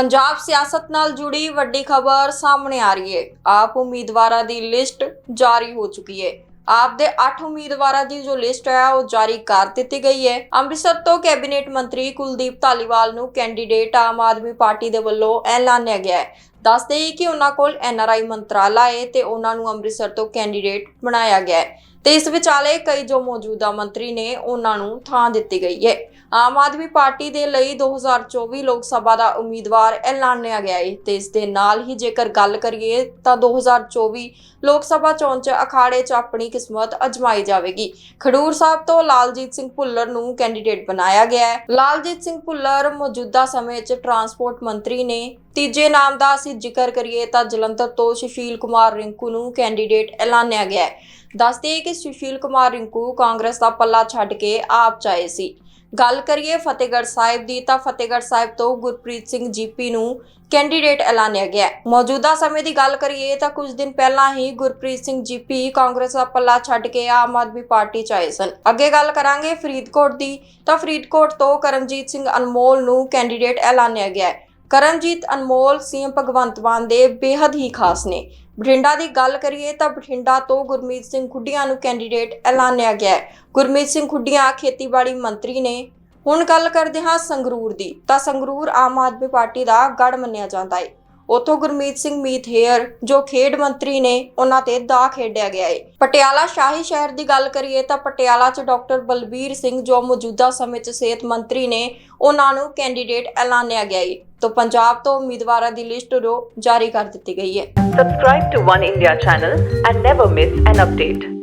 ਪੰਜਾਬ ਸਿਆਸਤ ਨਾਲ ਜੁੜੀ ਵੱਡੀ ਖਬਰ ਸਾਹਮਣੇ ਆ ਰਹੀ ਹੈ। ਆਪ ਉਮੀਦਵਾਰਾਂ ਦੀ ਲਿਸਟ ਜਾਰੀ ਹੋ ਚੁੱਕੀ ਹੈ। ਆਪ ਦੇ 8 ਉਮੀਦਵਾਰਾਂ ਦੀ ਜੋ ਲਿਸਟ ਹੈ, ਉਹ ਜਾਰੀ ਕਰ ਦਿੱਤੀ ਗਈ ਹੈ। ਅੰਮ੍ਰਿਤਸਰ ਤੋਂ ਕੈਬਨਿਟ ਮੰਤਰੀ ਕੁਲਦੀਪ ਧਾਲੀਵਾਲ ਨੂੰ ਕੈਂਡੀਡੇਟ ਆਮ ਆਦਮੀ ਪਾਰਟੀ ਦੇ ਵੱਲੋਂ ਐਲਾਨਿਆ ਗਿਆ ਹੈ। ਦੱਸਦੇ ਹੀ ਕਿ ਉਹਨਾਂ ਕੋਲ ਐਨਆਰਆਈ ਮੰਤਰਾਲਾ ਹੈ ਤੇ ਉਹਨਾਂ ਨੂੰ ਅੰਮ੍ਰਿਤਸਰ ਤੋਂ ਕੈਂਡੀਡੇਟ ਬਣਾਇਆ ਗਿਆ ਹੈ। ਤੇ ਇਸ ਵਿਚਾਲੇ ਕਈ ਜੋ ਮੌਜੂਦਾ ਮੰਤਰੀ ਨੇ ਉਹਨਾਂ ਨੂੰ ਥਾਂ ਦਿੱਤੀ ਗਈ ਹੈ ਆਮ ਆਦਮੀ ਪਾਰਟੀ ਦੇ ਲਈ 2024 ਲੋਕ ਸਭਾ ਦਾ ਉਮੀਦਵਾਰ ਐਲਾਨਿਆ ਗਿਆ ਹੈ ਤੇ ਇਸ ਦੇ ਨਾਲ ਹੀ ਜੇਕਰ ਗੱਲ ਕਰੀਏ ਤਾਂ 2024 ਲੋਕ ਸਭਾ ਚੋਣ 'ਚ ਅਖਾੜੇ 'ਚ ਆਪਣੀ ਕਿਸਮਤ ਅਜਮਾਈ ਜਾਵੇਗੀ। ਖਡੂਰ ਸਾਹਿਬ ਤੋਂ ਲਾਲਜੀਤ ਸਿੰਘ ਭੁੱਲਰ ਨੂੰ ਕੈਂਡੀਡੇਟ ਬਣਾਇਆ ਗਿਆ ਹੈ ਲਾਲਜੀਤ ਸਿੰਘ ਭੁੱਲਰ ਮੌਜੂਦਾ ਸਮੇਂ 'ਚ ਟਰਾਂਸਪੋਰਟ ਮੰਤਰੀ ਨੇ ਤੀਜੇ ਨਾਮ ਦਾ ਅਸੀਂ ਜ਼ਿਕਰ ਕਰੀਏ ਤਾਂ ਜਲੰਧਰ ਤੋਂ ਸੁਸ਼ੀਲ ਕੁਮਾਰ ਰਿੰਕੂ ਨੂੰ ਕੈਂਡੀਡੇਟ ਐਲਾਨਿਆ ਗਿਆ ਹੈ। ਦੱਸਦੇ ਕਿ ਸੁਸ਼ੀਲ ਕੁਮਾਰ ਰਿੰਕੂ ਕਾਂਗਰਸ ਦਾ ਪੱਲਾ ਛੱਡ ਕੇ ਆਪ ਚਾਏ ਸੀ। ਗੱਲ ਕਰੀਏ ਫਤਿਹਗੜ੍ਹ ਸਾਹਿਬ ਦੀ ਤਾਂ ਫਤਿਹਗੜ੍ਹ ਸਾਹਿਬ ਤੋਂ ਗੁਰਪ੍ਰੀਤ ਸਿੰਘ ਜੀਪੀ ਨੂੰ ਕੈਂਡੀਡੇਟ ਐਲਾਨਿਆ ਗਿਆ ਮੌਜੂਦਾ ਸਮੇਂ ਦੀ ਗੱਲ ਕਰੀਏ ਤਾਂ ਕੁਝ ਦਿਨ ਪਹਿਲਾਂ ਹੀ ਗੁਰਪ੍ਰੀਤ ਸਿੰਘ ਜੀਪੀ ਕਾਂਗਰਸ ਦਾ ਪੱਲਾ ਛੱਡ ਕੇ ਆਮ ਆਦਮੀ ਪਾਰਟੀ ਚ ਆਏ ਸਨ। ਅੱਗੇ ਗੱਲ ਕਰਾਂਗੇ ਫਰੀਦਕੋਟ ਦੀ ਤਾਂ ਫਰੀਦਕੋਟ ਤੋਂ ਕਰਮਜੀਤ ਸਿੰਘ ਅਨਮੋਲ ਨੂੰ ਕੈਂਡੀਡੇਟ ਐਲਾਨਿਆ ਗਿਆ ਹੈ। ਕਰਮਜੀਤ ਅਨਮੋਲ, ਸੀਐਮ ਭਗਵੰਤ ਮਾਨ ਦੇ ਬੇहद ਹੀ ਖਾਸ ਨੇ। ਬਠਿੰਡਾ ਦੀ ਗੱਲ ਕਰੀਏ ਤਾਂ ਬਠਿੰਡਾ ਤੋਂ ਗੁਰਮੀਤ ਸਿੰਘ ਖੁੱਡੀਆਂ ਨੂੰ ਕੈਂਡੀਡੇਟ ਐਲਾਨਿਆ ਗਿਆ ਹੈ। ਗੁਰਮੀਤ ਸਿੰਘ ਖੁੱਡੀਆਂ ਖੇਤੀਬਾੜੀ ਮੰਤਰੀ ਨੇ। ਹੁਣ ਗੱਲ ਕਰਦੇ ਹਾਂ ਸੰਗਰੂਰ ਦੀ। ਤਾਂ ਸੰਗਰੂਰ ਆਮ ਆਦਮੀ ਪਾਰਟੀ ਦਾ ਗੜ ਮੰਨਿਆ ਜਾਂਦਾ ਹੈ। ਉਥੋਂ ਗੁਰਮੀਤ ਸਿੰਘ ਮੀਥੇਅਰ ਜੋ ਖੇਡ ਮੰਤਰੀ ਨੇ, ਉਹਨਾਂ ਤੇ ਦਾ ਖੇਡਿਆ ਗਿਆ ਹੈ ਪਟਿਆਲਾ ਸ਼ਾਹੀ ਸ਼ਹਿਰ ਦੀ ਗੱਲ ਕਰੀਏ ਤਾਂ ਪਟਿਆਲਾ 'ਚ ਡਾਕਟਰ ਬਲਬੀਰ ਸਿੰਘ, ਜੋ ਮੌਜੂਦਾ ਸਮੇਂ 'ਚ ਸਿਹਤ ਮੰਤਰੀ ਨੇ, ਉਹਨਾਂ ਨੂੰ ਕੈਂਡੀਡੇਟ ਐਲਾਨਿਆ ਗਿਆ ਹੈ ਤੋਂ ਪੰਜਾਬ ਤੋਂ ਉਮੀਦਵਾਰਾਂ ਦੀ ਲਿਸਟ ਜੋ ਜਾਰੀ ਕਰ ਦਿੱਤੀ ਗਈ ਹੈ Subscribe to One India channel and never miss an.